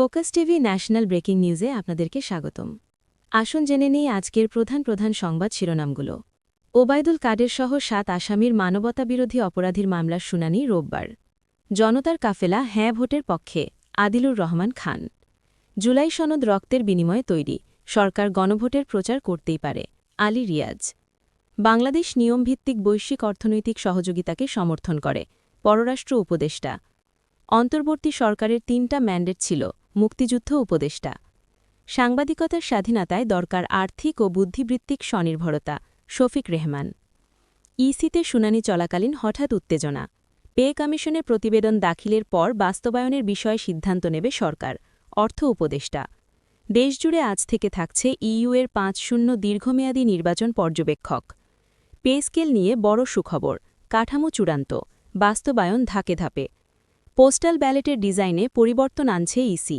Focus TV national breaking নিউজে আপনাদেরকে স্বাগতম। আসুন জেনে নেই আজকের প্রধান প্রধান সংবাদ শিরোনামগুলো। ওবায়দুল কাদের সহ সাত আসামির মানবতাবিরোধী অপরাধীর মামলার শুনানি রোববার। জনতার কাফেলা হ্যাঁ ভোটের পক্ষে, আদিলুর রহমান খান। জুলাই সনদ রক্তের বিনিময়ে তৈরি, সরকার গণভোটের প্রচার করতেই পারে, আলী রিয়াজ। বাংলাদেশ নিয়মভিত্তিক বৈশ্বিক অর্থনৈতিক সহযোগিতাকে সমর্থন করে, পররাষ্ট্র উপদেষ্টা। অন্তর্বর্তী সরকারের তিনটা ম্যান্ডেট ছিল মুক্তিযুদ্ধ উপদেষ্টা। সাংবাদিকতার স্বাধীনতায় দরকার আর্থিক ও বুদ্ধিবৃত্তিক স্বনির্ভরতা, শফিক রেহমান। ইসিতে শুনানি চলাকালীন হঠাৎ উত্তেজনা। পে কমিশনের প্রতিবেদন দাখিলের পর বাস্তবায়নের বিষয়ে সিদ্ধান্ত নেবে সরকার, অর্থ উপদেষ্টা। দেশজুড়ে আজ থেকে থাকছে ইইউ এর পাঁচ শূন্য দীর্ঘমেয়াদী নির্বাচন পর্যবেক্ষক। পে স্কেল নিয়ে বড় সুখবর, কাঠামো চূড়ান্ত, বাস্তবায়ন ধাপে ধাপে। পোস্টাল ব্যালেটের ডিজাইনে পরিবর্তন আনছে ইসি।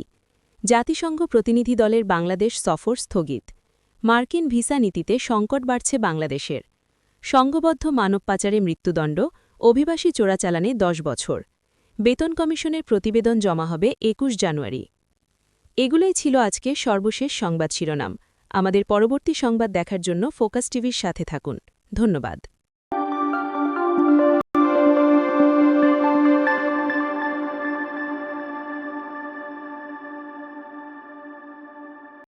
জাতিসংঘ প্রতিনিধি দলের বাংলাদেশ সফর স্থগিত। মার্কিন ভিসা নীতিতে সংকট বাড়ছে বাংলাদেশের। সংঘবদ্ধ মানব পাচারে মৃত্যুদণ্ড, অভিবাসী চোরাচালানে দশ বছর। বেতন কমিশনের প্রতিবেদন জমা হবে একুশ জানুয়ারি। এগুলোই ছিল আজকে সর্বশেষ সংবাদ শিরোনাম। আমাদের পরবর্তী সংবাদ দেখার জন্য ফোকাস টিভির সাথে থাকুন। ধন্যবাদ।